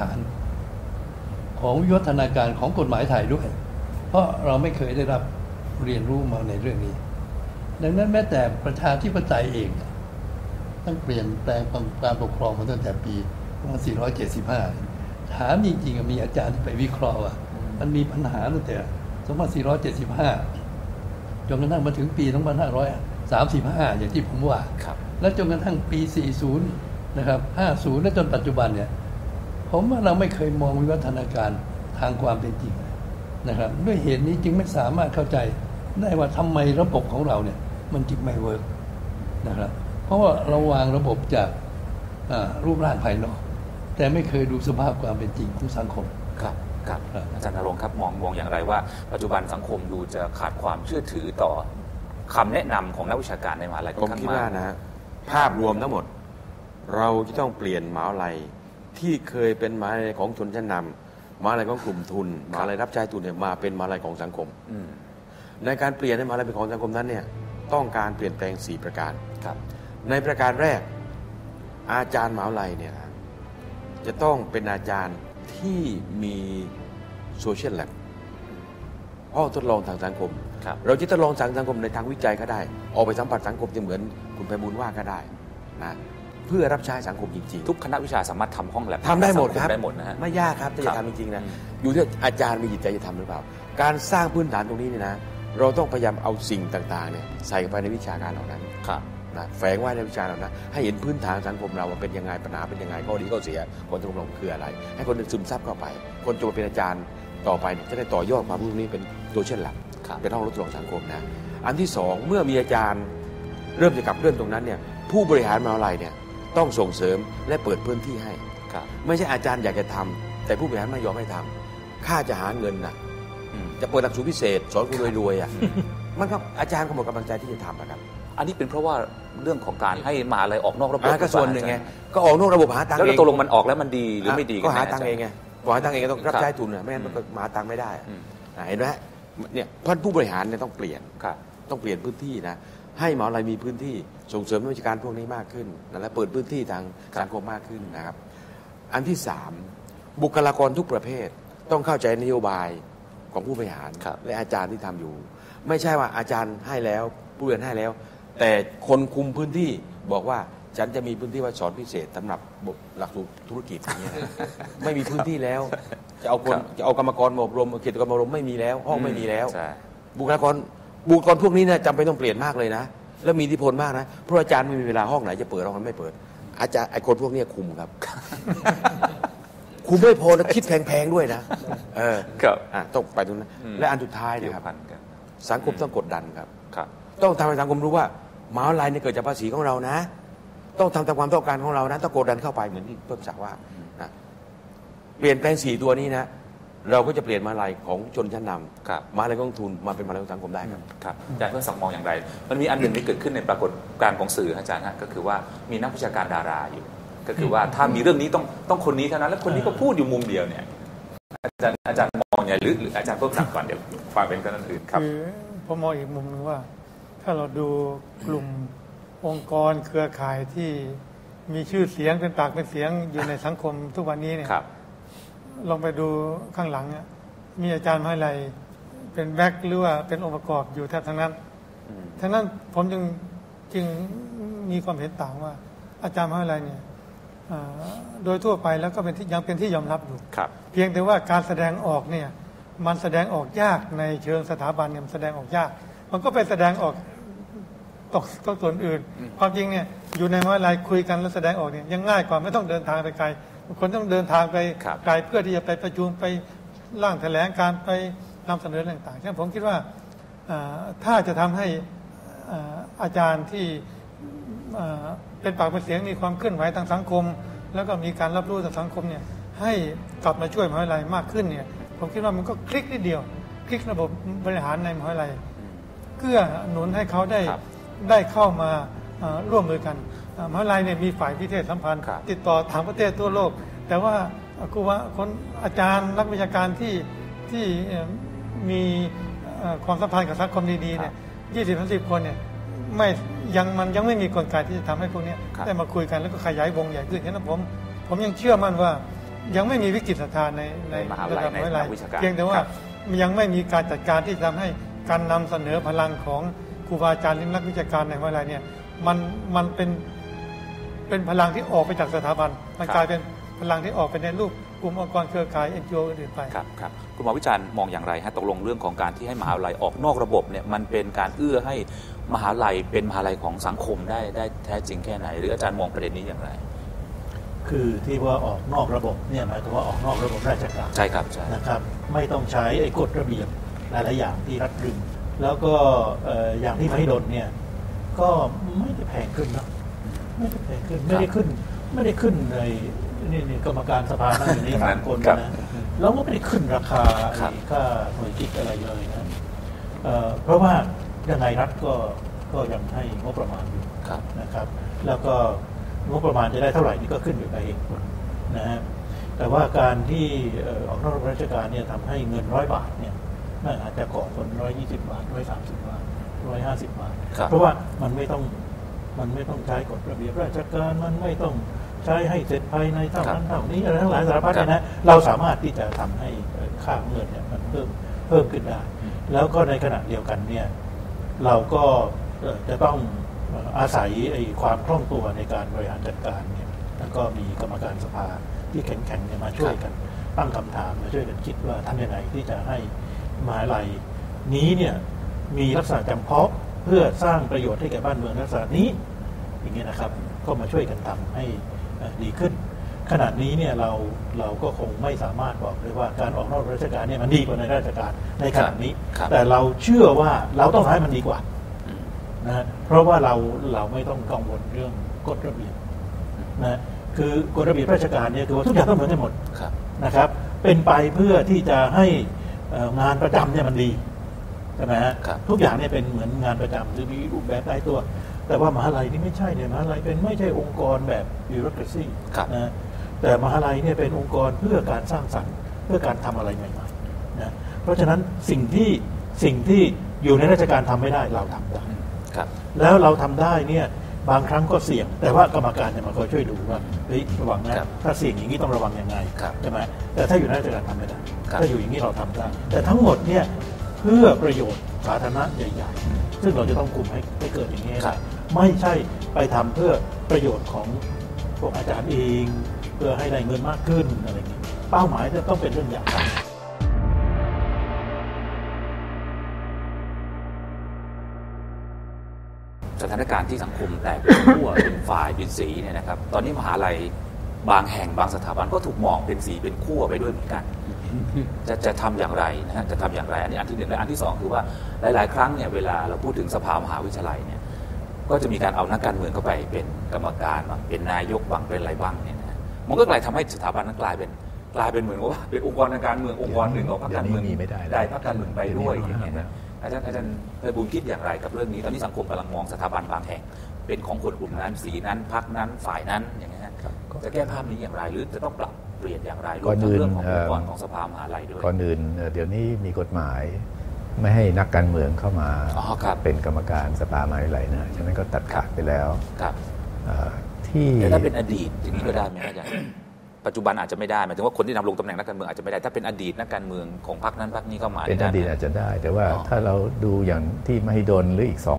ฐานของวิวัฒนาการของกฎหมายไทยด้วย เพราะเราไม่เคยได้รับเรียนรู้มาในเรื่องนี้ ดังนั้นแม้แต่ประชาธิปไตยเองต้องเปลี่ยนแปลงการปกครองมาตั้งแต่ปี 2475 ถามจริงๆมีอาจารย์ที่ไปวิเคราะห์ว่ามันมีปัญหาตั้งแต่ 2475 จนกระทั่งมาถึงปี 2535 อย่างที่ผมว่าครับและจนกระทั่งปี 40 นะครับ 50 และจนปัจจุบันเนี่ย ผมว่าเราไม่เคยมองวิวัฒนาการทางความเป็นจริงนะครับ ด้วยเหตุนี้จึงไม่สามารถเข้าใจได้ว่าทำไมระบบของเราเนี่ย มันจึงไม่เวิร์กนะครับ เพราะว่าเราวางระบบจากอ่ารูปร่างภายนอก แต่ไม่เคยดูสภาพความเป็นจริงของสังคมครับครับครับอาจารย์นรงค์ครับมองมองอย่างไรว่า ปัจจุบันสังคมดูจะขาดความเชื่อถือต่อคำแนะนำของนักวิชาการในมหาลัยผค่อนมข้างคิดมาว่ากนะภาพรวมทั้งหมด เราจะต้องเปลี่ยนมหาวิทยาลัย ที่เคยเป็นมหาวิทยาลัยของชนชั้นนำมหาวิทยาลัยของกลุ่มทุนมหาวิทยาลัยรับใช้ทุนเนี่ยมาเป็นมหาวิทยาลัยของสังคมอืมในการเปลี่ยนให้มหาวิทยาลัยเป็นของสังคมนั้นเนี่ยต้องการเปลี่ยนแปลง 4 ประการครับ ในประการแรก อาจารย์มหาวิทยาลัยเนี่ยนะจะต้องเป็นอาจารย์ที่มีโซเชียลแลบห้องทดลองทางสังคมครับเราจะทดลองทางสังคมในทางวิจัยก็ได้ ออกไปสัมผัสสังคมจะเหมือนคุณไพบูลย์ว่าก็ได้นะ เพื่อรับใช้สังคมจริงทุกคณะวิชาสามารถทำห้องแลบๆทำได้หมดครับได้หมดนะฮะไม่ยากครับถ้าครัจะบทำจริงๆนะอืมอยู่ที่อาจารย์มีจิตใจจะทำหรือเปล่า การสร้างพื้นฐานตรงนี้เนี่ยนะ เราต้องพยายามเอาสิ่งต่างๆเนี่ยใส่เข้าไปในวิชาการเหล่านั้นครับนะแฝงไว้ในวิชาเหล่านั้นให้เห็นพื้นฐานสังคมเราว่าเป็นยังไงปัญหาเป็นยังไงข้อดีข้อเสียผลตกลงคืออะไร ให้คนซึมซับเข้าไป คนจะมาเป็นอาจารย์ต่อไปเนี่ยจะได้ต่อยอดความรู้นี้เป็นตัวเช่นหลักครับเป็นห้องทดลองสังคมนะอันที่สองเมื่อมีอาจารย์เริ่มจะกลับเรื่องตรงนั้นเนี่ยผู้บริหารมหาวิทยาลัยเนี่ย ต้องส่งเสริมและเปิดพื้นที่ให้ ครับ ไม่ใช่อาจารย์อยากจะทำแต่ผู้บริหารไม่ยอมให้ทำค่าจะหาเงินน่ะอืม จะเปิดหลักสูตรพิเศษ สอนคุณรวยๆอะมันก็อาจารย์ก็หมดกำลังใจที่จะทำอะครับอันนี้เป็นเพราะว่าเรื่องของการให้มหาลัยออกนอกระบบอ่าก็ส่วนหนึ่งไงก็ออกนอกระบบหาตังค์แล้วเอง ตกลงมันออกแล้วมันดีหรือไม่ดีก็หาแน่ตังค์เองไงพอหาตังค์เองก็ต้องรับครับใช้ทุนอะไม่งั้นมันก็หาตังค์ไม่ได้อะอืมอ่าเห็นไหมเนี่ยเพราะผู้บริหารเนี่ยต้องเปลี่ยนครับ ต้องเปลี่ยนพื้นที่นะให้หมหาลัยมีพื้นที่ ส่งเสริมวิชาการพวกนี้มากขึ้นนะและเปิดพื้นที่ทางสังคมมากขึ้นนะครับ อันที่สามบุคลากรทุกประเภทต้องเข้าใจนโยบายของผู้บริหารครับและอาจารย์ที่ทำอยู่ ไม่ใช่ว่าอาจารย์ให้แล้วผู้เรียนให้แล้ว แต่คนคุมพื้นที่บอกว่าฉันจะมีพื้นที่ไว่าสอนพิเศษสำหรับบทหลักสูตรธุรกิจอย่างเงี้ยนะไม่มีพื้นที่แล้ว จะเอาคนครับจะเอากรรมกรมาอบรมเขตกรรมอบรมไม่มีแล้ว ห้องไม่มีแล้วใช่บุคลากรบุคลากรพวกนี้นะจำเป็นต้องเปลี่ยนมากเลยนะ แล้วมีอิทธิพลมากนะเพราะอาจารย์ไม่มีเวลาห้องไหนจะเปิดห้องนั้นไม่เปิด อาจารย์ไอ้คนพวกเนี้ยคุมครับ คุมไม่พอนะคิดแพงๆด้วยนะเออครับอะต้องไปตรงนั้นอืมและอันสุดท้ายเกี่นะยวครับ พันกัน สังคมต้องกดดันครับ ครับ ต้องทำให้สังคมรู้ว่ามหาวิทยาลัยเนี่ยเกิดจากภาษีของเรานะ ต้องทำตามความต้องการของเรานะต้องกดดันเข้าไปเหมือนที่เพิ่มศักดิ์ว่านะเปลี่ยนแปลงสี่ตัวนี้นะ เราก็จะเปลี่ยนมหาวิทยาลัยของชนชั้นนครับำมหาวิทยาลัยกองทุนมาเป็นมหาวิทยาลัยของสังคมได้ครับ ครับอาจารย์เพื่อนสักดิ์มองอย่างไร มันมีอันหนึ่งที่เกิดขึ้นในปรากฏการณ์ของสื่ออาจารย์ฮะก็คือว่ามีนักวิชาการดาราอยู่ ก็คือว่าถ้ามีเรื่องนี้ต้องต้องคนนี้เท่านั้นแล้วคนนี้ก็พูดอยู่มุมเดียวเนี่ยอาจารย์อาจารย์มองอย่างไรหรือหรืออาจารย์เพิ่มศักดิ์ก่อนเดี๋ยวฟังเป็นคนอื่นครับ คือผมมองอีกมุมหนึงว่า ถ้าเราดูกลุ่มองค์กรเครือข่ายที่มีชื่อเสียงเป็นปากเป็นเสียงอยู่ในสังคมทุกวันนี้เนี่ยครับ ลองไปดูข้างหลังเนี่ยมีอาจารย์มหาลัยเป็นแบ็คหรือว่าเป็นองค์ประกอบอยู่แทบทั้งนั้นทั้งนั้นผมจึงจึงมีความเห็นต่างว่า อาจารย์มหาลัยเนี่ยอ่าโดยทั่วไปแล้วก็เป็นที่ยังเป็นที่ยอมรับอยู่ครับเพียงแต่ว่าการแสดงออกเนี่ยมันแสดงออกยากในเชิงสถาบันเนี่ยมันแสดงออกยาก มันก็ไปแสดงออกตกตกส่วนอื่น ความจริงเนี่ยอยู่ในมหาลัยคุยกันแล้วแสดงออกเนี่ยยังง่ายกว่าไม่ต้องเดินทางไปไกลบาง คนต้องเดินทางไปครับไกลเพื่อที่จะไปประชุมไปร่างแถลงการไปนำเสนอเรื่องต่างๆฉะนั้นผมคิดว่าอ่าถ้าจะทำให้อ่าอาจารย์ที่เอ่อเป็นปากเป็นเสียงมีความเคลื่อนไหวทางสังคม แล้วก็มีการรับรู้ทางสังคมเนี่ยให้กลับมาช่วยมหาวิทยาลัยมากขึ้นเนี่ยผมคิดว่ามันก็คลิกนิดเดียว คลิกระบบบริหารในมหาวิทยาลัยเกื้อหนุนให้เขาได้ครับได้เข้ามาเอ่อร่วมมือกันเอ่อ มหาวิทยาลัยเนี่ยมีฝ่ายพิเทศสัมพันธ์ครับติดต่อทางประเทศทั่วโลก แต่ว่าครูว่าคนอาจารย์นักวิชาการที่ที่เอ่อมีเอ่อความสัมพันธ์กับสังคมดีๆเนี่ยยี่สิบสามสิบคนเนี่ยไม่ยังมันยังไม่มีกลไกที่จะทำให้พวกเนี้ยครับได้มาคุยกันแล้วก็ขยายวงใหญ่ขึ้นฉะนั้นผมผมยังเชื่อมั่นว่ายังไม่มีวิกฤตศรัทธาในในในมหาวิทยาลัยระดับมหาวิทยาลัยในนักวิชาการเพียงแต่ว่าครับยังไม่มีการจัดการที่ทำให้การนำเสนอพลังของครูบาอาจารย์หรือนักวิชาการในมหาวิทยาลัยเนี่ยมันมันเป็น เป็นพลังที่ออกไปจากสถาบันมันกลายเป็นพลังที่ออกไปในรูปกลุ่มองค์กรเครือข่ายเอ็นจีโออื่นๆไปครับครับคุณหมอวิจารณ์มองอย่างไรฮะตกลงเรื่องของการที่ให้มหาวิทยาลัยออกนอกระบบเนี่ยมันเป็นการเอื้อให้มหาวิทยาลัยเป็นมหาวิทยาลัยของสังคมได้ได้แท้จริงแค่ไหน หรืออาจารย์มองประเด็นนี้อย่างไร คือที่ว่าออกนอกระบบเนี่ยหมายถึงว่าออกนอกระบบราชการใช่ครับใช่นะครับไม่ต้องใช้ไอ้กฎระเบียบหลายๆอย่างที่รัดรึงแล้วก็เอ่ออย่างที่ไม่ดนเนี่ยก็ไม่ได้แพงขึ้นนะ ไม่ได้แพงขึ้นไม่ได้ขึ้น ไม่ได้ขึ้นในนี่นี่กรรมการสภานั่งอยู่นี่สามคนครับนะแล้วก็ไม่ได้ขึ้นราคาครับไอ้ค่าหน่วยกิจอะไรเลยนะเอ่อเพราะว่ายังไงรัฐก็ก็ยังให้งบประมาณอยู่ครับนะครับ แล้วก็งบประมาณจะได้เท่าไหร่นี่ก็ขึ้นอยู่กับเหตุผลนะฮะแต่ว่าการที่เอ่อออกนอกราชการเนี่ยทำให้เงินร้อยบาทเนี่ยน่าอาจจะก่อคนร้อยยี่สิบบาทร้อยสามสิบบาทร้อยห้าสิบบาทครับเพราะว่ามันไม่ต้อง มันไม่ต้องใช้กฎระเบียบราชการมันไม่ต้องใช้ให้เสร็จภายในเท่านั้นเท่านี้อะไรทั้งหลายสารพัดครับเนยนะเราสามารถที่จะทำให้เอ่อค่าเงินเนี่ยมันเพิ่มเพิ่มขึ้นได้ แล้วก็ในขณะเดียวกันเนี่ยเราก็เอ่อจะต้องเอ่ออาศัยไอ้ความคล่องตัวในการบริหารจัดการเนี่ยแล้วก็มีกรรมการสภาที่แข็งๆเนี่ยมาช่วยกันตั้งคำถามมาช่วยกันคิดว่าทำยังไงที่จะให้มหาลัยนี้เนี่ยมีลักษณะจำเพาะ เพื่อสร้างประโยชน์ให้แก่บ้านเมืองลักษณะนี้ อย่างนี้ยนะครับ ก็มาช่วยกันทำให้เอ่อดีขึ้น ขนาดนี้เนี่ยเราเราก็คงไม่สามารถบอกเลยว่าการออกนอกราชการเนี่ยมันดีกว่าในราชการในขณะนี้ครับแต่เราเชื่อว่าเราต้องทำให้มันดีกว่าอืมนะฮะเพราะว่าเราเราไม่ต้องกังวลเรื่องกฎระเบียบนะคือกฎระเบียบราชการเนี่ยคือว่าทุกอย่างต้องเหมือนกันหมดครับนะครับ เป็นไปเพื่อที่จะให้เอ่องานประจำเนี่ยมันดีใช่ไหมฮะครับทุกอย่างเนี่ยเป็นเหมือนงานประจำคือมีรูปแบบตายตัว แต่ว่ามหาลัยนี่ไม่ใช่เนี่ยมหาลัยเป็นไม่ใช่องค์กรแบบบิวโรครซีครับนะแต่มหาลัยเนี่ยเป็นองค์กรเพื่อการสร้างสรรค์เพื่อการทำอะไรใหม่ๆนะเพราะฉะนั้นสิ่งที่สิ่งที่อยู่ในราชการทำไม่ได้เราทำได้ครับแล้วเราทำได้เนี่ยบางครั้งก็เสี่ยง แต่ว่ากรรมการจะมาคอยช่วยดูว่าเฮ้ยระวังนะครับถ้าเสี่ยงอย่างนี้ต้องระวังยังไงครับใช่ไหมแต่ถ้าอยู่ในราชการทำไม่ได้ครับถ้าอยู่อย่างนี้เราทำได้ แต่ทั้งหมดเนี่ย เพื่อประโยชน์สาธารณะใหญ่ ๆ ซึ่งเราจะต้องคุมให้ให้เกิดอย่างนี้ให้ครัได้บไม่ใช่ไปทำเพื่อประโยชน์ของพวกอาจารย์เอง เพื่อให้ได้เงินมากขึ้นอะไรอย่างนี้เป้าหมายจะต้องเป็นเรื่องใหญ่สถานการณ์ที่สังคมแตกเป็นขั้วเป็นฝ่ายเป็นสีเนี่ยนะครับ ตอนนี้มหาลัยบางแห่งบางสถาบันก็ถูกมองเป็นสีเป็นขั้วไปด้วยเหมือนกัน จะจะทำอย่างไรนะฮะจะทำอย่างไรอันนี้อันที่หนึ่งและอันที่สองคือว่าหลาย ๆ ครั้งเนี่ยเวลาเราพูดถึงสภามหาวิทยาลัยเนี่ยก็จะมีการเอานักการเมืองเข้าไปเป็นกรรมการบ้างเป็นนายกบ้างเป็นอะไรบ้างเนี่ยนะฮะมันก็กลายทำให้สถาบันนั้นกลายเป็นกลายเป็นเหมือนกับว่าเป็นองค์กรทางการเมืององค์กรหนึ่งของพรรคการเมืองเดี๋ยวนี้มีไม่ได้แล้วได้พรรคการเมืองไปด้วยอย่างเงี้ยเดี๋ยวนี้นะอาจารย์อาจารย์ไพบูลย์คิดอย่างไรกับเรื่องนี้ตอนนี้สังคมกำลังมองสถาบันบางแห่ง เป็นของคนกลุ่มนั้นสีนั้นพรรคนั้นฝ่ายนั้นอย่างเงี้ยฮะจะแก้ภาพนี้อย่างไรหรือจะต้องปรับ เปลี่ยนอย่างไรรวก่มอนทั้งอื่นเรื่องขององค์กรเอ่อของสภามหาลัยด้วยก่อนอื่นเอ่อเดี๋ยวนี้มีกฎหมายไม่ให้นักการเมืองเข้ามาอ๋อครับเป็นกรรมการสภามหาวิทยาลัยนะฉะนั้นก็ตัดขาดไปแล้วครับเอ่อที่แต่ถ้าเป็นอดีตอย่างนี้ก็ได้ไหมอาจารย์ปัจจุบันอาจจะไม่ได้หมายถึงว่าคนที่ดำรงตำแหน่งนักการเมืองอาจจะไม่ได้ถ้าเป็นอดีตนักการเมืองของพรรคนั้นพรรคนี้เข้ามาเป็นอได้ไหมดีตอาจจะได้ แต่ว่าอ๋อถ้าเราดูอย่างที่มหิดลหรืออีกสอง